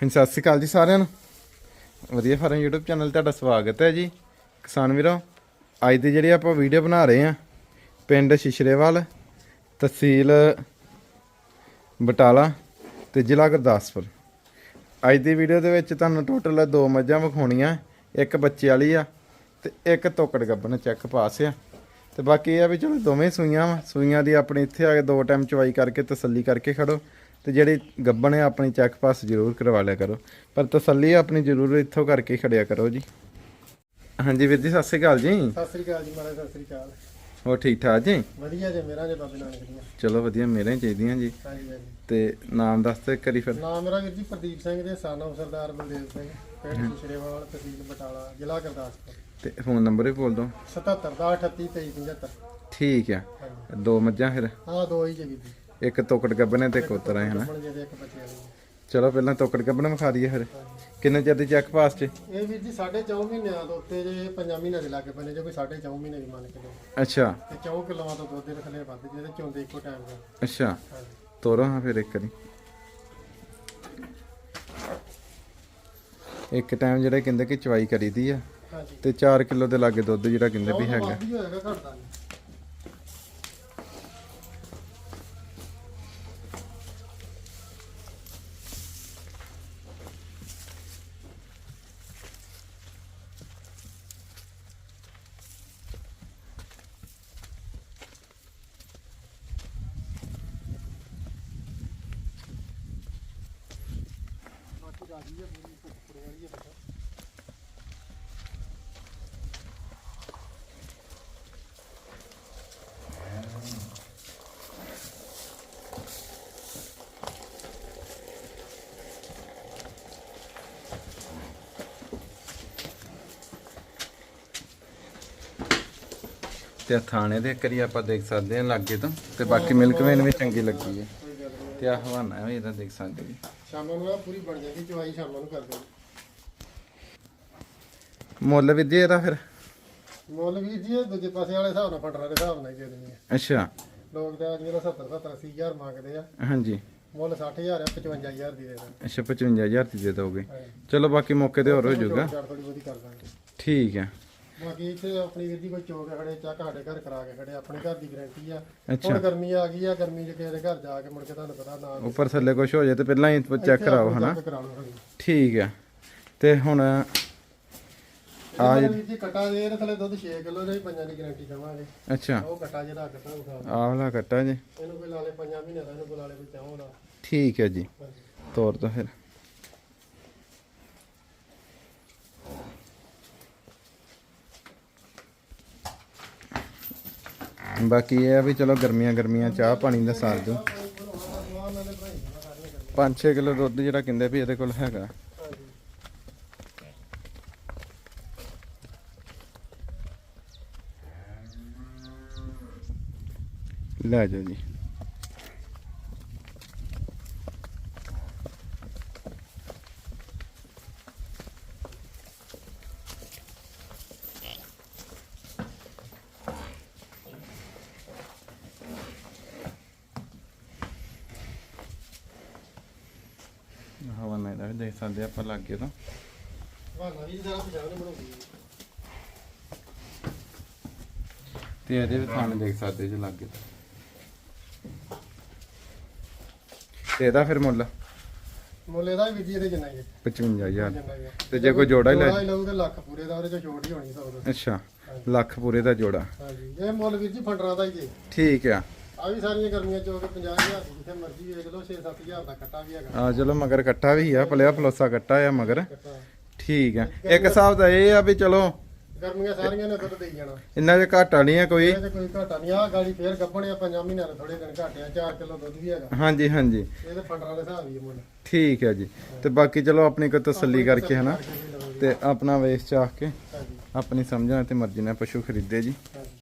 ਹਾਂਜੀ, ਸਤਿ ਸ਼੍ਰੀ ਅਕਾਲ ਜੀ ਸਾਰਿਆਂ ਨੂੰ। ਵਧੀਆ ਫਾਰਮ YouTube ਚੈਨਲ ਤੁਹਾਡਾ ਸਵਾਗਤ ਹੈ ਜੀ। ਕਿਸਾਨ ਵੀਰੋ, ਅੱਜ ਦੀ ਜਿਹੜੀ ਆਪਾਂ ਵੀਡੀਓ ਬਣਾ ਰਹੇ ਆ ਪਿੰਡ ਸ਼ਿਸ਼ਰੇਵਾਲ, ਤਹਿਸੀਲ ਬਟਾਲਾ ਤੇ ਜ਼ਿਲ੍ਹਾ ਗੁਰਦਾਸਪੁਰ। ਅੱਜ ਦੀ ਵੀਡੀਓ ਦੇ ਵਿੱਚ ਤੁਹਾਨੂੰ ਟੋਟਲ ਦੋ ਮੱਝਾਂ ਵਿਖਾਉਣੀਆਂ, ਇੱਕ ਬੱਚੇ ਵਾਲੀ ਆ ਤੇ ਇੱਕ ਤੋਕੜ ਗੱਬਨ ਚੈੱਕ ਪਾਸ ਆ। ਤੇ ਬਾਕੀ ਇਹ ਆ ਵੀ ਚਲੋ ਦੋਵੇਂ ਸੂਈਆਂ ਵਾ, ਸੂਈਆਂ ਦੀ ਆਪਣੀ ਇੱਥੇ ਆ ਕੇ ਦੋ ਟਾਈਮ ਚਵਾਈ ਕਰਕੇ ਤਸੱਲੀ ਕਰਕੇ ਖੜੋ। ਤੇ ਜਿਹੜੀ ਗੱਬਣ ਹੈ ਆਪਣੀ ਚੈੱਕ ਪਾਸ ਜ਼ਰੂਰ ਕਰਵਾ ਲਿਆ ਕਰੋ। ਪਰ ਤਸੱਲੀ ਆਪਣੀ ਜ਼ਰੂਰ ਇੱਥੋਂ ਕਰਕੇ ਖੜਿਆ ਕਰੋ ਜੀ। ਹਾਂਜੀ ਵੀਰ ਜੀ ਸਤਿ ਸ਼੍ਰੀ ਅਕਾਲ ਜੀ। ਸਤਿ ਸ੍ਰੀ ਅਕਾਲ ਜੀ ਮਹਾਰਾਜ ਸਤਿ ਸ੍ਰੀ ਅਕਾਲ। ਹੋਰ ਠੀਕ ਠਾਕ ਜੀ? ਵਧੀਆ ਜੇ ਮੇਰਾ ਜੇ ਬਾਬੇ ਨਾਨਕ ਦੀਆਂ। ਚਲੋ ਵਧੀਆ ਮੇਰੇ ਚਾਹੀਦੀਆਂ ਜੀ। ਹਾਂਜੀ ਤੇ ਨਾਮ ਦੱਸ ਤੇ ਕਰੀ ਫਿਰ। ਨਾਮ ਮੇਰਾ ਵੀਰ ਜੀ ਪ੍ਰਦੀਪ ਸਿੰਘ ਦੇ ਸਾਨਾ ਸਰਦਾਰ ਬਲਦੇਵ ਸਿੰਘ ਪਿੰਡ ਸ਼੍ਰੇਵਾਲ ਤਹਿਸੀਲ ਬਟਾਲਾ ਜ਼ਿਲ੍ਹਾ ਗੁਰਦਾਸਪੁਰ। ਤੇ ਫੋਨ ਨੰਬਰ ਵੀ ਬੋਲ ਦੋ 77 ਦਾ 38 23 75 ਠੀਕ ਆ। ਦੋ ਮੱਝਾਂ ਫਿਰ। ਹਾਂ ਦੋ ਹੀ ਜੇ ਵੀਰ ਜੀ। ਇੱਕ ਤੋਕੜ ਗੱਬਣੇ ਤੇ ਕੋਤਰ ਹੈ ਹਨਾ ਬਣ ਜਿਹਦੇ ਇੱਕ ਬੱਚੇ ਵਾਲੀ ਚਲੋ ਪਹਿਲਾਂ ਤੋਕੜ ਗੱਬਣੇ ਵਿਖਾ ਦਈਏ ਫਿਰ। ਕਿੰਨੇ ਚਿਰ ਦੀ ਚੈੱਕ ਪਾਸ ਚ? ਇਹ ਵੀਰ ਜੀ 4.5 ਮਹੀਨਿਆਂ ਦੇ ਉੱਤੇ ਜੇ 5 ਮਹੀਨਿਆਂ ਦੇ ਲੱਗੇ ਪਏ ਨੇ ਜੇ ਕੋਈ 4.5 ਮਹੀਨੇ ਦੀ ਮੰਨ ਕੇ ਲਓ। ਅੱਛਾ। ਤੇ 4 ਕਿਲੋਆਂ ਤੋਂ ਦੁੱਧ ਦੇ ਥੱਲੇ ਵੱਧ ਜਿਹਦੇ ਚੋਂਦੇ ਇੱਕੋ ਟਾਈਮ ਦਾ ਅੱਛਾ। ਤੋਰੋ ਹਾਂ ਫਿਰ ਇੱਕ ਵਾਰੀ। ਇੱਕ ਟਾਈਮ ਜਿਹੜੇ ਕਹਿੰਦੇ ਕਿ ਚਵਾਈ ਕਰੀਦੀ ਆ। ਹਾਂਜੀ। ਤੇ 4 ਕਿਲੋ ਦੇ ਲਾਗੇ ਦੁੱਧ ਜਿਹੜਾ ਕਹਿੰਦੇ ਵੀ ਹੈਗਾ। ਵੱਧ ਹੀ ਹੋਏਗਾ ਘਟਦਾ ਨਹੀਂ ਤੇ ਥਾਣੇ ਦੇ ਕਰੀ ਆਪਾਂ ਦੇਖ ਸਕਦੇ ਹਾਂ ਲਾਗੇ ਤੋਂ, ਤੇ ਬਾਕੀ ਮਿਲਕਵੇਨ ਵੀ ਚੰਗੀ ਲੱਗੀ ਹੈ। ਤੇ ਆ ਹਵਾਨਾ ਵੀ ਇਹਦਾ ਦੇਖ ਸਕਦੇ ਜੀ ਸ਼ਾਮਾਂ ਨੂੰ ਨਾ ਪੂਰੀ ਬਣ ਜਾਂਦੀ ਚਵਾਈ ਸ਼ਾਮਾਂ ਨੂੰ ਕਰਦੇ ਮੁੱਲ ਵੀ ਇਹਦਾ ਫਿਰ? ਮੁੱਲ ਵੀ ਜੀ ਇਹ ਦੂਜੇ ਪਾਸੇ ਵਾਲੇ ਹਿਸਾਬ ਨਾਲ ਫਟਰਾਂ ਦੇ ਹਿਸਾਬ ਨਾਲ ਹੀ ਦੇ ਦਿੰਦੇ ਆ। ਅੱਛਾ। ਲੋਕ ਤਾਂ ਜਿਹੜਾ 70 70 80 ਹਜ਼ਾਰ ਮੰਗਦੇ ਆ। ਹਾਂਜੀ। ਮੁੱਲ 60000 ਆ 55000 ਦੀ ਦੇ ਦਾਂਗੇ ਅੱਛਾ 55000 ਦੀ ਦੇ ਦੋਗੇ। ਚਲੋ ਬਾਕੀ ਮੌਕੇ ਤੇ ਹੋਰ ਹੋ ਜਾਊਗਾ। ਚਾਰ ਥੋੜੀ ਬਹੁਤੀ ਕਰ ਦਾਂਗੇ। ਠੀਕ ਹੈ। ਬਾਕੀ ਇੱਥੇ ਆਪਣੀ ਵੀਰ ਜੀ ਕੋਈ ਚੋਕ ਖੜੇ ਚੱਕ ਸਾਡੇ ਘਰ ਕਰਾ ਕੇ ਖੜੇ ਆਪਣੇ ਘਰ ਦੀ ਗਾਰੰਟੀ ਆ। ਹੁਣ ਗਰਮੀ ਆ ਗਈ ਆ ਗਰਮੀ ਚ ਕਿਸੇ ਦੇ ਘਰ ਜਾ ਕੇ ਮੁੜ ਕੇ ਤੁਹਾਨੂੰ ਪਤਾ ਨਾ ਉੱਪਰ ਥੱਲੇ ਕੁਝ ਹੋ ਜਾਏ ਤੇ ਪਹਿਲਾਂ ਹੀ ਚੈੱਕ ਕਰਾਓ ਹਨਾ? ਠੀਕ ਹੈ ਤੇ ਹੁਣ ਆ ਜੀ ਕਟਾ ਦੇ ਇਹਦੇ ਥੱਲੇ ਦੁੱਧ 6 ਕਿਲੋ ਦੇ ਪੰਜਾਂ ਦੀ ਗਾਰੰਟੀ ਦਵਾਂਗੇ। ਅੱਛਾ। ਉਹ ਕਟਾ ਜਿਹੜਾ ਕਟਾ ਉਠਾ ਆਹ ਵਾਲਾ ਕੱਟਾ ਜੀ। ਇਹਨੂੰ ਕੋਈ ਲਾਲੇ ਪੰਜਾਂ ਮਹੀਨੇ ਦਾ ਇਹਨੂੰ ਲਾਲੇ ਕੋਈ ਚਾਹੋ ਦਾ ਠੀਕ ਹੈ ਜੀ। ਤੋਰ ਦੋ ਫਿਰ। ਬਾਕੀ ਇਹ ਆ ਵੀ ਚਲੋ ਗਰਮੀਆਂ ਗਰਮੀਆਂ ਚਾਹ ਪਾਣੀ ਦਾ ਸਾਰ ਦਿਓ। 5-6 ਕਿਲੋ ਦੁੱਧ ਜਿਹੜਾ ਕਹਿੰਦੇ ਵੀ ਇਹਦੇ ਕੋਲ ਹੈਗਾ। ਲੈ ਜਾਓ ਜੀ ਹਵਾ ਨਹੀਂ ਦਾ ਵੀ ਦੇਖ ਸਕਦੇ ਆਪਾਂ ਲੱਗੇ ਤੋਂ। ਵਾਲਾ ਵੀ ਜਰਾ ਪਛਾਣ ਨਹੀਂ ਬਣਾਉਂਦੀ ਤੇ ਇਹਦੇ ਵੀ ਥਾਣੇ ਦੇਖ ਸਕਦੇ ਜੇ ਲੱਗੇ ਤੇ। ਇਹਦਾ ਫਿਰ ਮੁੱਲ? ਮੁੱਲ ਇਹਦਾ ਵੀ ਜੀ ਇਹਦੇ ਜਿੰਨਾ ਹੀ ਹੈ 55000 ਜਿੰਨਾ ਹੀ ਹੈ ਤੇ ਜੇ ਕੋਈ ਜੋੜਾ ਹੀ ਲੈ ਜੋੜਾ ਹੀ ਤੇ ਲੱਖ ਪੂਰੇ ਦਾ ਉਹਦੇ ਚ ਛੋਟ ਹੀ ਹੋਣੀ ਸਭ ਅੱਛਾ ਲੱਖ ਪੂਰੇ ਦਾ ਜੋੜਾ। ਹਾਂਜੀ। ਇਹ ਮੁੱਲ ਵੀਰ ਜੀ ਫੰਡਰਾਂ ਦਾ ਹੀ ਜੇ। ਠੀਕ ਆ। ਆ ਵੀ ਸਾਰੀਆਂ ਗਰਮੀਆਂ ਚੋਂ ਕੇ 50000 ਦੀ ਜਿੱਥੇ ਮਰਜ਼ੀ ਵੇਚ ਲਓ 6-7000 ਦਾ ਕੱਟਾ ਵੀ ਹੈਗਾ। ਆ ਚਲੋ ਮਗਰ ਕੱਟਾ ਵੀ ਆ ਪਲਿਆ ਫਲੋਸਾ ਕੱਟਾ ਆ ਮਗਰ। ਠੀਕ ਆ। ਇੱਕ ਹਿਸਾਬ ਦਾ ਇਹ ਆ ਵੀ ਚਲੋ ਗਰਮੀਆਂ ਸਾਰੀਆਂ ਨੇ ਦੁੱਧ ਦੇਈ ਜਾਣਾ। ਇੰਨਾ ਜਿਹਾ ਘਾਟਾ ਨਹੀਂ ਆ ਕੋਈ। ਕੋਈ ਘਾਟਾ ਨਹੀਂ। ਆ ਗਾੜੀ ਫੇਰ ਗੱਭਣੇ ਆ ਪੰਜਾਂ ਮਹੀਨਿਆਂ ਦੇ ਥੋੜੇ ਦਿਨ ਘਾਟੇ ਆ 4 ਕਿਲੋ ਦੁੱਧ ਵੀ ਹੈਗਾ। ਹਾਂਜੀ ਹਾਂਜੀ। ਇਹ ਤੇ ਫੰਡਰਾਂ ਦੇ ਹਿਸਾਬ ਹੀ ਮੁੱਲ। ਠੀਕ ਹੈ ਜੀ। ਤੇ ਬਾਕੀ ਚਲੋ ਆਪਣੀ ਕੋਈ ਤਸੱਲੀ ਕਰਕੇ ਹਨਾ। ਤੇ ਆਪਣਾ ਵੇਚ ਚਾਹ ਕੇ ਆਪਣੀ ਸਮਝਣਾ ਤੇ ਮਰਜ਼ੀ ਨਾਲ ਪਸ਼ੂ ਖਰੀਦੇ ਜੀ।